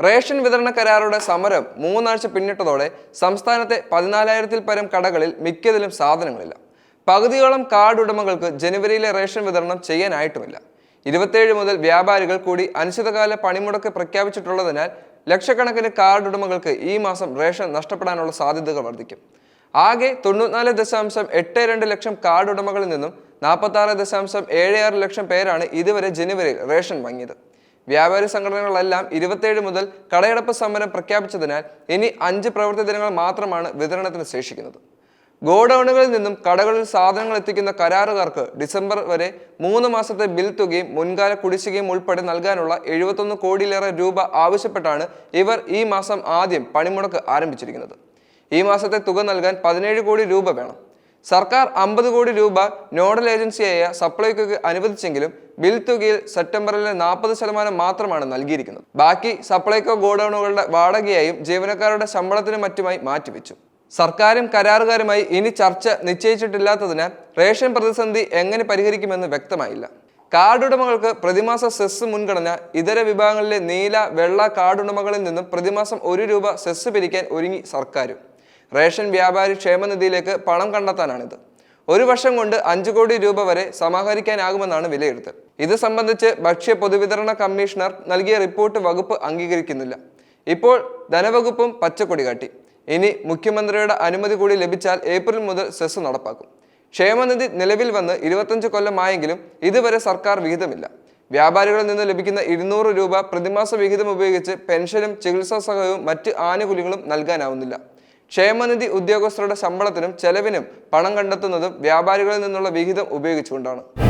Ration വിതരണ കരാറുടെ സമരം മൂന്നാഴ്ച പിന്നിട്ടതോടെ സംസ്ഥാനത്തെ പതിനാലായിരത്തിൽ പരം കടകളിൽ മിക്കതിലും സാധനങ്ങളില്ല. പകുതിയോളം കാർഡ് ഉടമകൾക്ക് ജനുവരിയിലെ റേഷൻ വിതരണം ചെയ്യാനായിട്ടുമില്ല. ഇരുപത്തേഴ് മുതൽ വ്യാപാരികൾ കൂടി അനിശ്ചിതകാല പണിമുടക്ക് പ്രഖ്യാപിച്ചിട്ടുള്ളതിനാൽ ലക്ഷക്കണക്കിന് കാർഡ് ഉടമകൾക്ക് ഈ മാസം റേഷൻ നഷ്ടപ്പെടാനുള്ള സാധ്യതകൾ വർദ്ധിക്കും. ആകെ തൊണ്ണൂറ്റിനാല് ദശാംശം എട്ട് രണ്ട് ലക്ഷം കാർഡ് ഉടമകളിൽ നിന്നും നാൽപ്പത്തി ആറ് ദശാംശം ഏഴ് ആറ് ലക്ഷം പേരാണ് ഇതുവരെ ജനുവരിയിൽ റേഷൻ വാങ്ങിയത്. വ്യാപാരി സംഘടനകളെല്ലാം ഇരുപത്തേഴ് മുതൽ കടയടപ്പ് സമരം പ്രഖ്യാപിച്ചതിനാൽ ഇനി അഞ്ച് പ്രവൃത്തി ദിനങ്ങൾ മാത്രമാണ് വിതരണത്തിന് ശേഷിക്കുന്നത്. ഗോഡൌണുകളിൽ നിന്നും കടകളിൽ സാധനങ്ങൾ എത്തിക്കുന്ന കരാറുകാർക്ക് ഡിസംബർ വരെ മൂന്ന് മാസത്തെ ബിൽ തുകയും മുൻകാല കുടിശ്ശികയും ഉൾപ്പെടെ നൽകാനുള്ള എഴുപത്തൊന്ന് കോടിയിലേറെ രൂപ ആവശ്യപ്പെട്ടാണ് ഇവർ ഈ മാസം ആദ്യം പണിമുടക്ക് ആരംഭിച്ചിരിക്കുന്നത്. ഈ മാസത്തെ തുക നൽകാൻ പതിനേഴ് കോടി രൂപ വേണം. സർക്കാർ അമ്പത് കോടി രൂപ നോഡൽ ഏജൻസിയായ സപ്ലൈകോയ്ക്ക് അനുവദിച്ചെങ്കിലും ബിൽ തുകയിൽ സെപ്റ്റംബറിലെ നാൽപ്പത് ശതമാനം മാത്രമാണ് നൽകിയിരിക്കുന്നത്. ബാക്കി സപ്ലൈകോ ഗോഡൌണുകളുടെ വാടകയായും ജീവനക്കാരുടെ ശമ്പളത്തിനും മറ്റുമായി മാറ്റിവെച്ചു. സർക്കാരും കരാറുകാരുമായി ഇനി ചർച്ച നിശ്ചയിച്ചിട്ടില്ലാത്തതിനാൽ റേഷൻ പ്രതിസന്ധി എങ്ങനെ പരിഹരിക്കുമെന്ന് വ്യക്തമായില്ല. കാർഡ് ഉടമകൾക്ക് പ്രതിമാസ സെസ് മുൻഗണന ഇതര വിഭാഗങ്ങളിലെ നീല വെള്ള കാർഡ് ഉടമകളിൽ നിന്നും പ്രതിമാസം ഒരു രൂപ സെസ് പിരിക്കാൻ ഒരുങ്ങി സർക്കാരും. റേഷൻ വ്യാപാരി ക്ഷേമനിധിയിലേക്ക് പണം കണ്ടെത്താനാണിത്. ഒരു വർഷം കൊണ്ട് അഞ്ചു കോടി രൂപ വരെ സമാഹരിക്കാനാകുമെന്നാണ് വിലയിരുത്തൽ. ഇത് സംബന്ധിച്ച് ഭക്ഷ്യ പൊതുവിതരണ കമ്മീഷണർ നൽകിയ റിപ്പോർട്ട് വകുപ്പ് അംഗീകരിക്കുന്നില്ല. ഇപ്പോൾ ധനവകുപ്പും പച്ചക്കൊടി കാട്ടി. ഇനി മുഖ്യമന്ത്രിയുടെ അനുമതി കൂടി ലഭിച്ചാൽ ഏപ്രിൽ മുതൽ സെസ് നടപ്പാക്കും. ക്ഷേമനിധി നിലവിൽ വന്ന് ഇരുപത്തഞ്ച് കൊല്ലമായെങ്കിലും ഇതുവരെ സർക്കാർ വിഹിതമില്ല. വ്യാപാരികളിൽ നിന്ന് ലഭിക്കുന്ന ഇരുന്നൂറ് രൂപ പ്രതിമാസ വിഹിതം ഉപയോഗിച്ച് പെൻഷനും ചികിത്സാ സഹായവും മറ്റ് ആനുകൂല്യങ്ങളും നൽകാനാവുന്നില്ല. ക്ഷേമനിധി ഉദ്യോഗസ്ഥരുടെ ശമ്പളത്തിനും ചെലവിനും പണം കണ്ടെത്തുന്നതും വ്യാപാരികളിൽ നിന്നുള്ള വിഹിതം ഉപയോഗിച്ചുകൊണ്ടാണ്